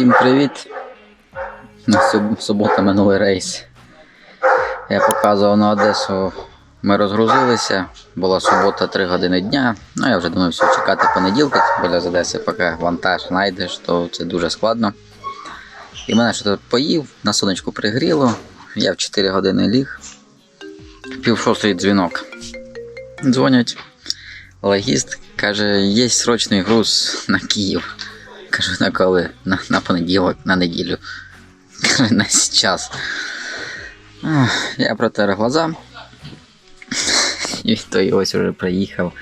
Всім привіт. Субота минулий рейс. Я показував на Одесу. Ми розгрузилися. Була субота 3 години дня. Ну я вже думав, все, чекати понеділка, більше з Одеси, поки вантаж знайдеш, то це дуже складно. І мене що тут поїв, на сонечку пригріло. Я в 4 години ліг. Пів шостої дзвінок. Дзвонять. Логіст каже, є срочний груз на Київ. Кажу, на коли? На, на понеділок, на неділю. Каже, на час. Я протер глаза. І той ось уже приїхав.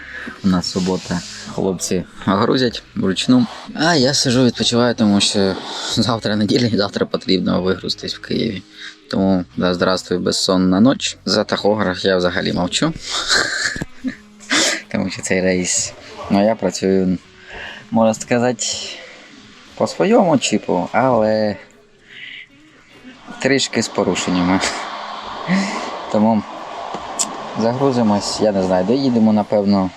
У нас субота. Хлопці грузять вручну. А я сижу, відпочиваю, тому що завтра неділя і завтра потрібно вигрузитись в Києві. Тому да, здравствуй, безсонна ніч. За тахограф я взагалі мовчу. Тому що цей рейс. Ну я працюю, можна сказати, по своєму чіпу, але трішки з порушеннями. Тому загрузимось, я не знаю, доїдемо, напевно.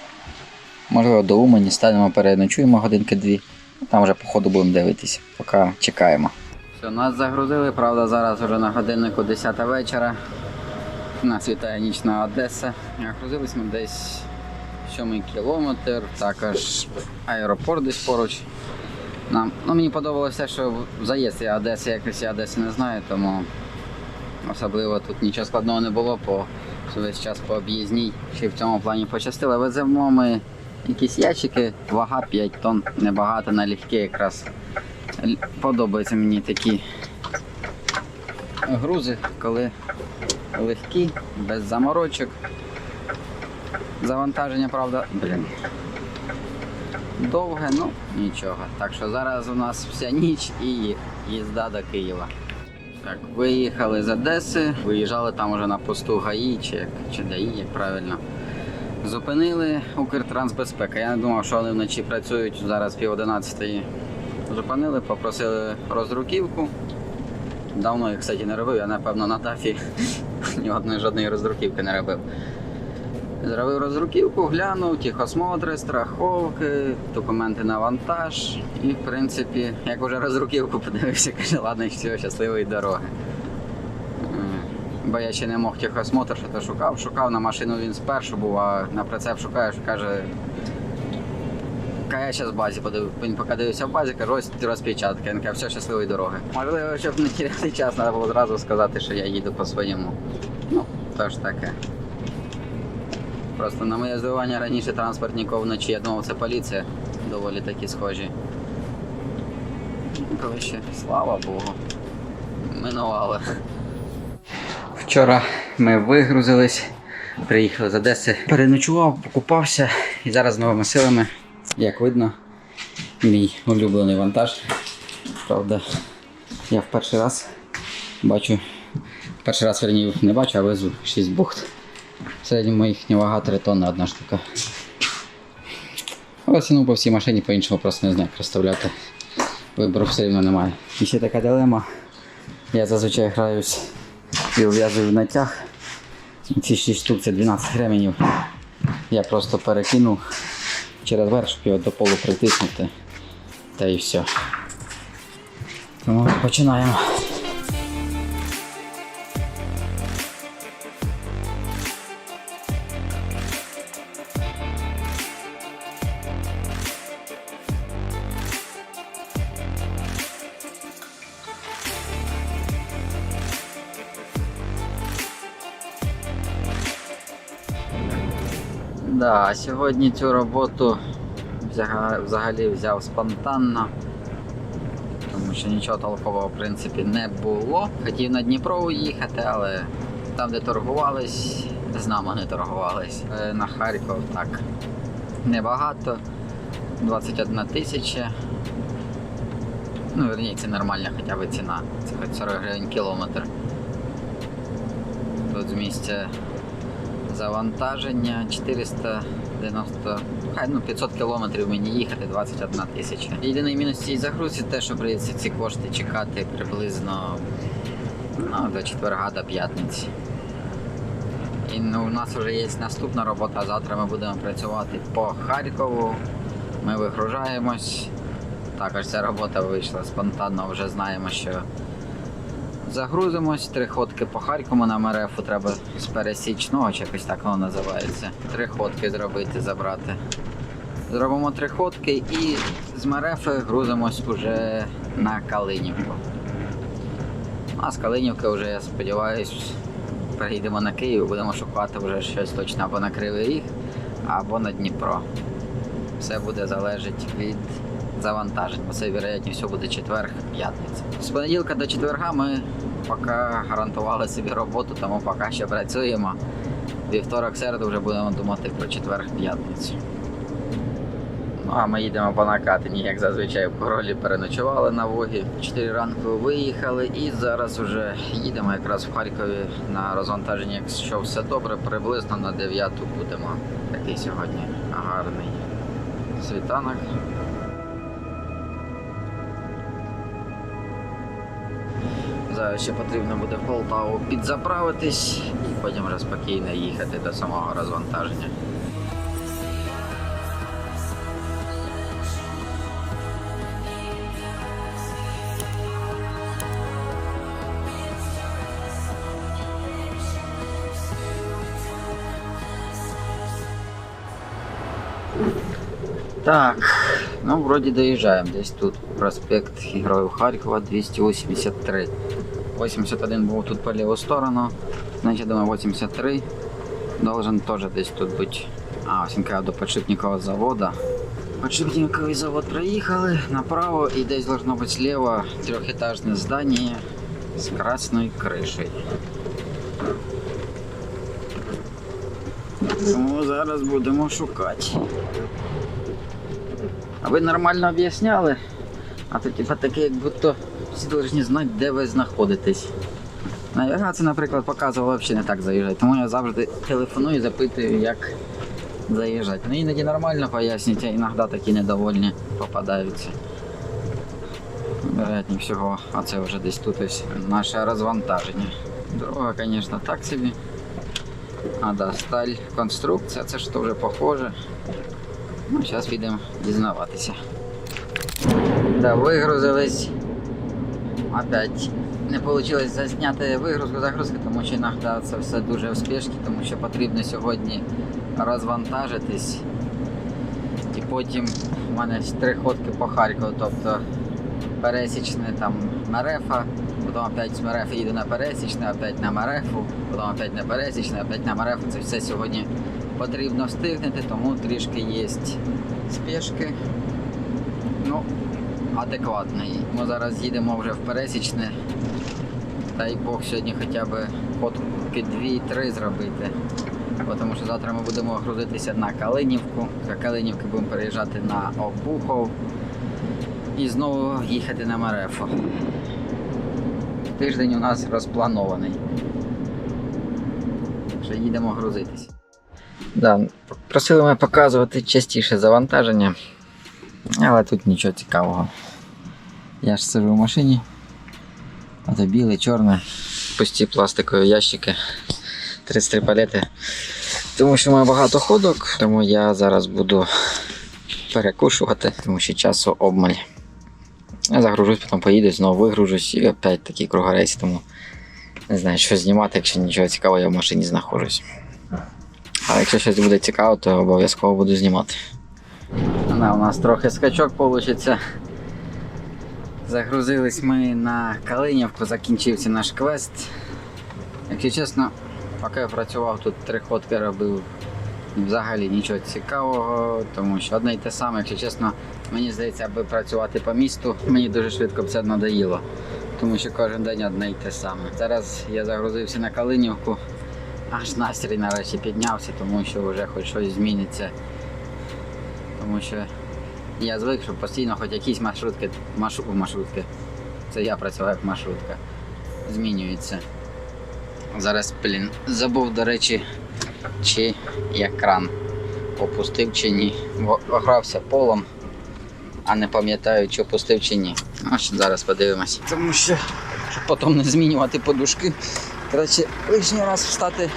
Можливо, до Умані станемо переночуємо годинки дві. Там вже по ходу будемо дивитися, поки чекаємо. Все, нас загрузили, правда, зараз вже на годиннику 10 вечора. Нас вітає нічна Одеса. Грузились ми десь 7 кілометр, також аеропорт десь поруч. Нам, ну, мені подобалося, що заїзд я Одеси, якось я Одеси не знаю, тому особливо тут нічого складного не було, по весь час по об'їзній. Ще в цьому плані пощастило. Веземо ми якісь ящики, вага 5 тонн, небагато, налегке якраз. Подобаються мені такі грузи, коли легкі, без заморочок. Завантаження, правда, блін. Довге, ну нічого. Так що зараз у нас вся ніч і їзда до Києва. Так, виїхали з Одеси, виїжджали там уже на посту ГАІ чи, чи ДАІ, як правильно. Зупинили Укртрансбезпека. Я не думав, що вони вночі працюють зараз пів одинадцятої. Зупинили, попросили роздруківку. Давно їх, кстати, не робив, я напевно на дафі жодної роздруківки не робив. Зробив роздруківку, глянув, техосмотри, страховки, документи на вантаж. І, в принципі, як вже роздруківку подивився, каже, ладно, все, щасливої дороги. Бо я ще не мог техосмотр, що то шукав. Шукав на машину він спершу був, а на прицеп шукаєш, каже. Я зараз в базі подив... Він поки дивився в базі, каже, ось розпечатки. Він каже, все, щасливої дороги. Можливо, щоб не теряти час, треба було зразу сказати, що я їду по своєму. Ну, то ж таке. Просто на моє здивування раніше транспортників вночі, я думав, це поліція. Доволі такі схожі. Ну, Коротше, слава Богу. Минувало. Вчора ми вигрузились, приїхали з Одеси. Переночував, покупався і зараз з новими силами, як видно, мій улюблений вантаж. Правда, я в перший раз бачу, перший раз верні не бачу, а везу 6 бухт. В середньому їхня вага 3 тонни одна штука. Але ціну по всій машині по-іншому просто не знаю як представляти. Вибору все рівно немає. І ще така дилема. Я зазвичай граюсь і ув'язую в натяг. Ці 6 штук це 12 гременів. Я просто перекинув через верх, щоб його до полу притиснути. Та і все. Тому починаємо. Да, сьогодні цю роботу взагалі взяв спонтанно, тому що нічого толкового в принципі не було. Хотів на Дніпро уїхати, але там, де торгувались, з нами не торгувались. Е, На Харків так небагато. 21 тисяча. Ну, верні, це нормальна хоча б ціна. Це хоч 40 гривень кілометр. Тут з місця Завантаження 490, хай ну 500 кілометрів мені їхати, 21 тисяча. Єдиний мінус цієї загрузки те, що прийдеться ці кошти чекати приблизно ну, до четверга, до п'ятниці. І ну, у нас вже є наступна робота. Завтра ми будемо працювати по Харкову. Ми вигружаємось. також ця робота вийшла спонтанно, вже знаємо, що загрузимось, три ходки по Харкову на Мерефу треба з пересічного, чи якось так воно називається. Три ходки зробити, забрати. Зробимо три ходки і з Мерефи грузимось уже на Калинівку. А з Калинівки вже, я сподіваюся, перейдемо на Київ, будемо шукати вже щось точно або на Кривий Ріг, або на Дніпро. Все буде залежати від завантажень, бо це, все буде четверг, п'ятниця. З понеділка до четверга ми поки гарантували собі роботу, тому поки ще працюємо. Вівторок, середу вже будемо думати про четверг-п'ятницю. Ну а ми їдемо по накатині, як зазвичай в Королі переночували на Вогі. 4 ранку виїхали і зараз вже їдемо якраз в Харкові на розвантаження. Якщо все добре, приблизно на 9 будемо. Такий сьогодні гарний світанок. Зараз ще потрібно буде в Полтаву підзаправитись і потім вже спокійно їхати до самого розвантаження. Так, ну вроді доїжджаємо. Десь тут проспект Героїв Харкова 283. 81 був тут по ліву сторону. Значить, думаю, 83 должен теж десь тут бути. А, каже, до подшипникового заводу. Подшипниковий завод проїхали направо і десь должно бути зліва трьохетажне здання з красною кришею. Тому зараз будемо шукати. А ви нормально об'ясняли? А то типа таке, як будто всі повинні знати, де ви знаходитесь. Навігація, наприклад, показувала взагалі не так заїжджати, тому я завжди телефоную і запитую, як заїжджати. Ну іноді нормально пояснюють, а іноді такі недовольні попадаються. Вероятні всього, а це вже десь тут ось наше розвантаження. Дорога, звісно, так собі. А да, сталь, конструкція, це ж то вже похоже. Ну, зараз підемо дізнаватися. Да, вигрузились. Опять не вийшло засняти вигрузку загрузки, тому що іноді це все дуже спешці, тому що потрібно сьогодні розвантажитись. І потім в мене три ходки по Харкову, тобто пересічне там Мерефа, потім опять з Мерефи їду на пересічне, опять на Мерефу, потім опять на пересічне, опять на Мерефу. Це все сьогодні потрібно встигнути, тому трішки є спешки. Ну, адекватний. Ми зараз їдемо вже в пересічне. Дай Бог сьогодні хоча б ходки 2-3 зробити. Тому що завтра ми будемо грузитися на Калинівку. З Калинівки будемо переїжджати на Обухов і знову їхати на Мерефу. Тиждень у нас розпланований. Що їдемо грузитися. Да, просили мене показувати частіше завантаження, але тут нічого цікавого. Я ж сижу в машині. А це біле, чорне, пусті пластикові ящики, 33 палети. Тому що маю багато ходок, тому я зараз буду перекушувати, тому що часу обмаль. Я загружусь, потім поїду, знову вигружусь і опять такі кругорейси, тому не знаю, що знімати, якщо нічого цікавого я в машині знаходжусь. Але якщо щось буде цікаво, то обов'язково буду знімати. Да, у нас трохи скачок вийде. Загрузились ми на Калинівку, закінчився наш квест. Якщо чесно, поки я працював тут три ходки робив взагалі нічого цікавого, тому що одне й те саме, якщо чесно, мені здається, аби працювати по місту, мені дуже швидко б це надоїло. Тому що кожен день одне й те саме. Зараз я загрузився на Калинівку, аж настрій нарешті піднявся, тому що вже хоч щось зміниться. Тому що я звик, що постійно хоч якісь маршрутки, маршру, маршрутки. Це я працював як маршрутка. Змінюється. Зараз, блін, забув, до речі, чи я кран опустив чи ні. Огрався полом, а не пам'ятаю, чи опустив чи ні. Що зараз подивимось. Тому що, щоб потім не змінювати подушки. Коротше, лишній раз встати,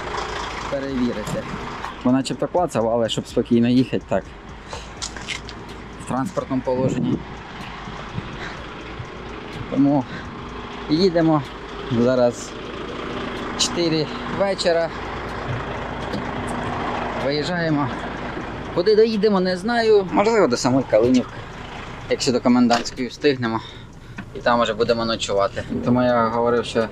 перевірити. Бо начебто клацав, але щоб спокійно їхати, так транспортному положенні Тому їдемо. Зараз 4 вечора. Виїжджаємо. Куди доїдемо, не знаю. Можливо, до самої Калинівки. Якщо до комендантської встигнемо. І там вже будемо ночувати. Тому я говорив, що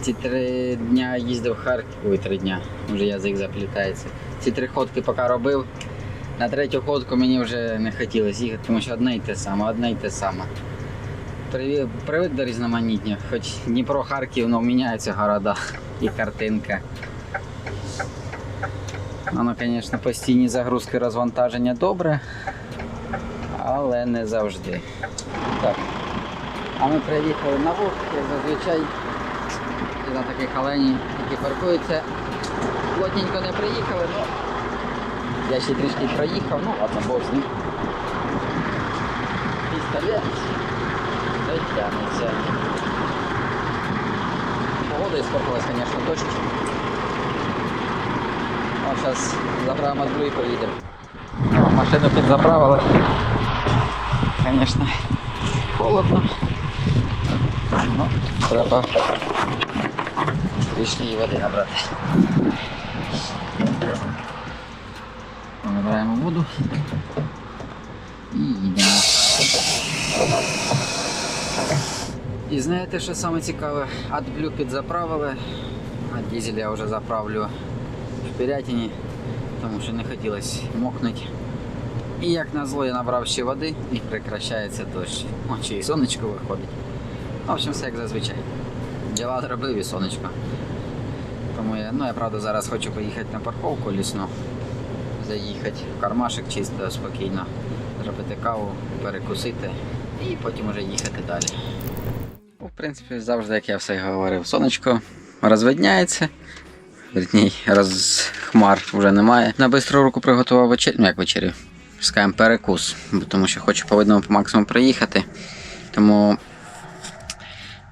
ці три дня їздив в Харків. Ой, три дня. Вже язик заплітається. Ці три ходки поки робив. На третю ходку мені вже не хотілося їхати, тому що одне й те саме, одне й те саме. Привик до різноманіття, хоч Дніпро, Харків, ну, міняються города і картинка. Воно, звісно, постійні загрузки розвантаження добре, але не завжди. Так. А ми приїхали на як зазвичай. На таких оленій, які паркуються. Плотненько не приїхали, ну я ще трішки проїхав, ну ладно, бог з ним. Пістолет. Дотягнеться. Погода испортилась, конечно, дождь. Ну, сейчас заправимо друг і поїдемо. Машину підзаправили. Конечно, холодно. Ну, треба лишньої води набрати. Набираємо воду і їдемо. І знаєте, що саме цікаве? AdBlue підзаправили, а дизель я вже заправлю в Пірятині, тому що не хотілося мокнути. І як назло я набрав ще води і прекращається дощ. О, ще і сонечко виходить. В общем, все як зазвичай. Діла зробив і сонечко. Тому я, ну я правда зараз хочу поїхати на парковку лісну, заїхати в кармашек чисто, спокійно, зробити каву, перекусити і потім вже їхати далі. Ну, В принципі, завжди, як я все говорив, сонечко розвидняється. Вірній, розхмар вже немає. На бистру руку приготував вечерю, ну як вечерю, скажімо, перекус, тому що хочу по видному по максимуму приїхати. Тому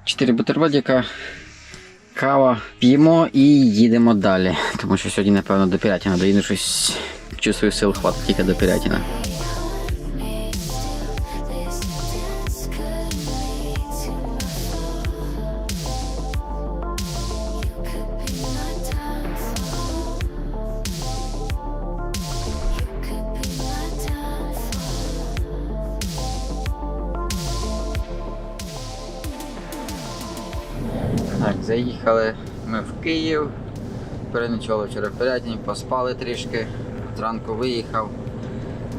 4 бутербродика, кава п'ємо і їдемо далі. Тому що сьогодні, напевно, до Пірятіна доїду щось чувствую сил хватить тільки до Пірятіна. Заїхали ми в Київ. Переночували вчора в Пирятині, поспали трішки. Зранку виїхав.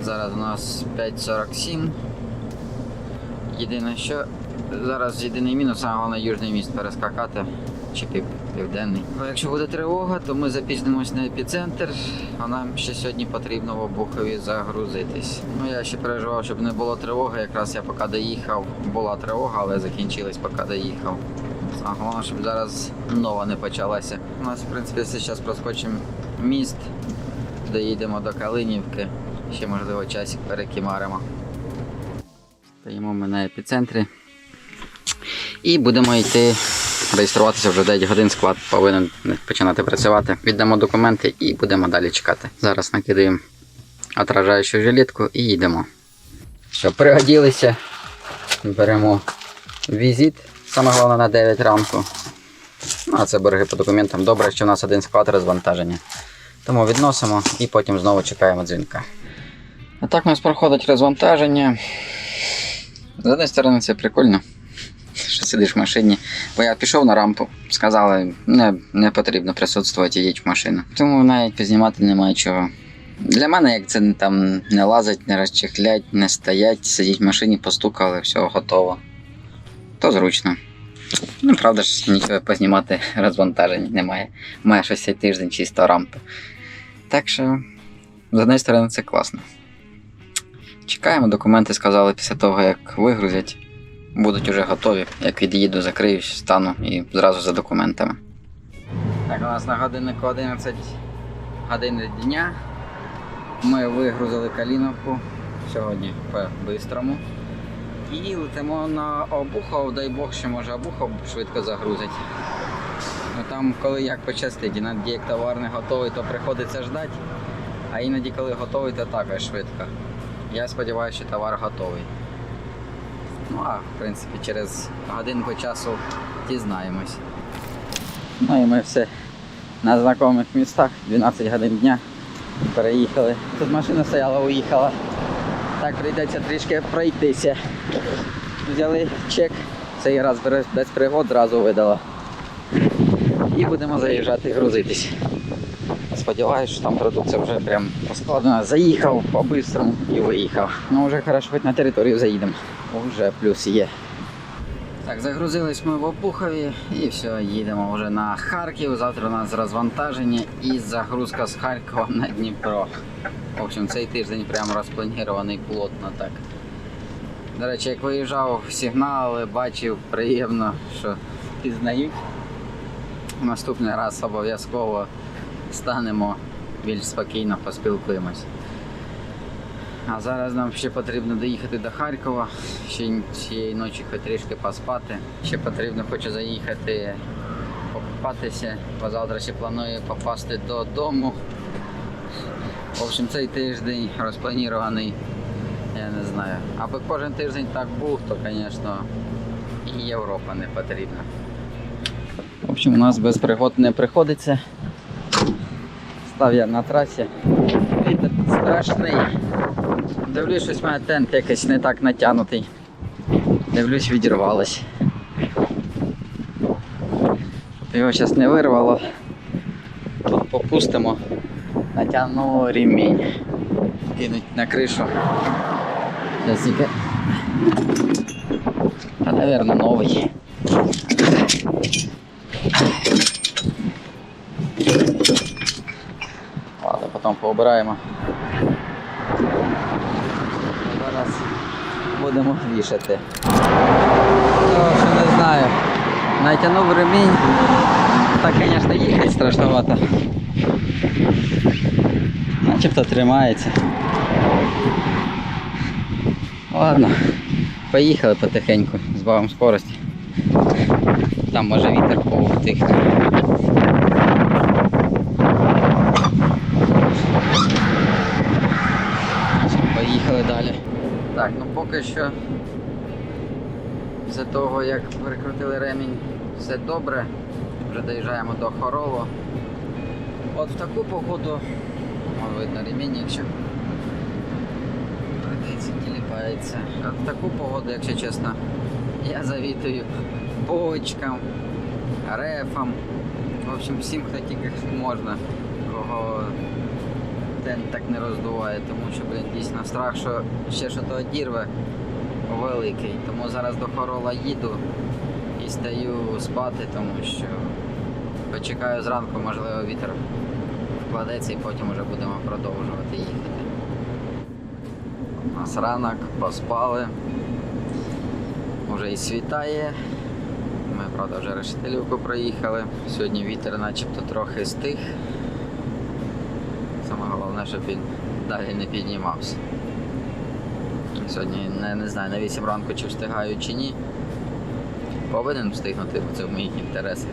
Зараз у нас 5.47. Єдине що, зараз єдиний мінус, а головне южний міст перескакати. Чи південний. Якщо буде тривога, то ми запізнимось на епіцентр, а нам ще сьогодні потрібно в Обухові загрузитись. Ну я ще переживав, щоб не було тривоги. Якраз я поки доїхав, була тривога, але закінчилась, поки доїхав. А головне, щоб зараз нова не почалася. У нас, в принципі, зараз проскочимо міст, доїдемо до Калинівки, ще можливо часик перекімаримо. Стоїмо ми на епіцентрі. І будемо йти реєструватися вже 9 годин. Склад повинен починати працювати. Віддамо документи і будемо далі чекати. Зараз накидаємо отражаючу жилетку і йдемо. Що, пригодилися. Беремо візит. Саме головне на 9 ранку. Ну, а це борги по документам. Добре, що в нас один склад розвантаження. Тому відносимо і потім знову чекаємо дзвінка. А так у нас проходить розвантаження. З однієї сторони це прикольно, що сидиш в машині. Бо я пішов на рампу, сказали, не, не потрібно присутствувати, їдь в машину. Тому навіть познімати немає чого. Для мене, як це там не лазить, не розчехлять, не стоять, сидіть в машині, постукали, все готово. То зручно. Ну, правда ж, нічого познімати розвантажень немає. Має щось цей тиждень чисто рампи. Так що, з однієї сторони, це класно. Чекаємо, документи сказали після того, як вигрузять. Будуть уже готові. Як від'їду, закриюсь, стану і зразу за документами. Так, у нас на годиннику 11 годин дня. Ми вигрузили Каліновку сьогодні по-бистрому. І летимо на Обухов, дай Бог, що може Обухов швидко загрузить. Ну там, коли як пощастить, іноді як товар не готовий, то приходиться ждати. А іноді, коли готовий, то також швидко. Я сподіваюся, що товар готовий. Ну а в принципі через годинку часу дізнаємось. Ну і ми все на знайомих містах, 12 годин дня. Переїхали. Тут машина стояла, уїхала. Так прийдеться трішки пройтися. Взяли чек, цей раз без- пригод зразу видала. І будемо заїжджати грузитись. Сподіваюсь, що там продукція вже прям поскладена. Заїхав по-бистрому і виїхав. Ну вже хорошо, хоч на територію заїдемо. Уже плюс є. Так, загрузились ми в Опухові і все, їдемо вже на Харків. Завтра у нас розвантаження і загрузка з Харкова на Дніпро. В общем, цей тиждень прямо розпланірований плотно так. До речі, як виїжджав, сигнали, бачив, приємно, що пізнають. Наступний раз обов'язково станемо більш спокійно, поспілкуємось. А зараз нам ще потрібно доїхати до Харкова, ще цієї ночі хоч трішки поспати. Ще потрібно хочу заїхати покупатися, бо завтра ще планую попасти додому. В общем, цей тиждень розпланірований, я не знаю. Аби кожен тиждень так був, то, звісно, і Європа не потрібна. В общем, у нас без пригод не приходиться. Став я на трасі. Вітер страшний. Дивлюсь, щось мене тент якийсь не так натягнутий. Дивлюсь, відірвалось. Його зараз не вирвало. Тут попустимо. Натягну ремінь. Кинуть на кришу. Зараз тільки. Та, напевно, новий. Ладно, потім пообираємо. Зараз будемо вішати. Що не знаю. Натягнув ремінь. Так, звісно, їхати страшновато. Начебто тримається. Ладно, поїхали потихеньку, збавимо скорості. Там може вітер повтихне. Поїхали далі. Так, ну поки що з того, як перекрутили ремінь, все добре. Вже доїжджаємо до Хоролу. От в таку погоду, о, видно ремінь, якщо прийдеться, тіліпається. А в таку погоду, якщо чесно, я завітую бочкам, рефам. В общем, всім, хто тільки можна, кого тент так не роздуває, тому що, блін, дійсно страх, що ще що то одірве великий. Тому зараз до Хорола їду і стаю спати, тому що почекаю зранку, можливо, вітер вкладеться і потім вже будемо продовжувати їхати. У нас ранок, поспали. Уже і світає. Правда, вже решетилівку проїхали. Сьогодні вітер начебто трохи стих. Саме головне, щоб він далі не піднімався. Сьогодні не, не знаю на 8 ранку чи встигаю чи ні. Повинен встигнути, бо це в моїх інтересах.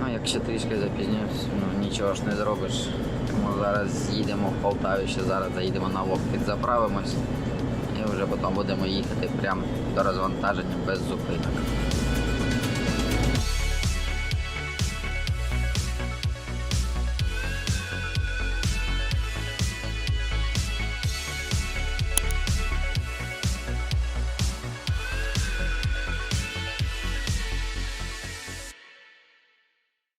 Ну, якщо трішки запізнюсь, ну нічого ж не зробиш. Тому зараз їдемо в Полтаві, ще зараз заїдемо на Вовкіт, заправимось і вже потім будемо їхати прямо до розвантаження без зупинок.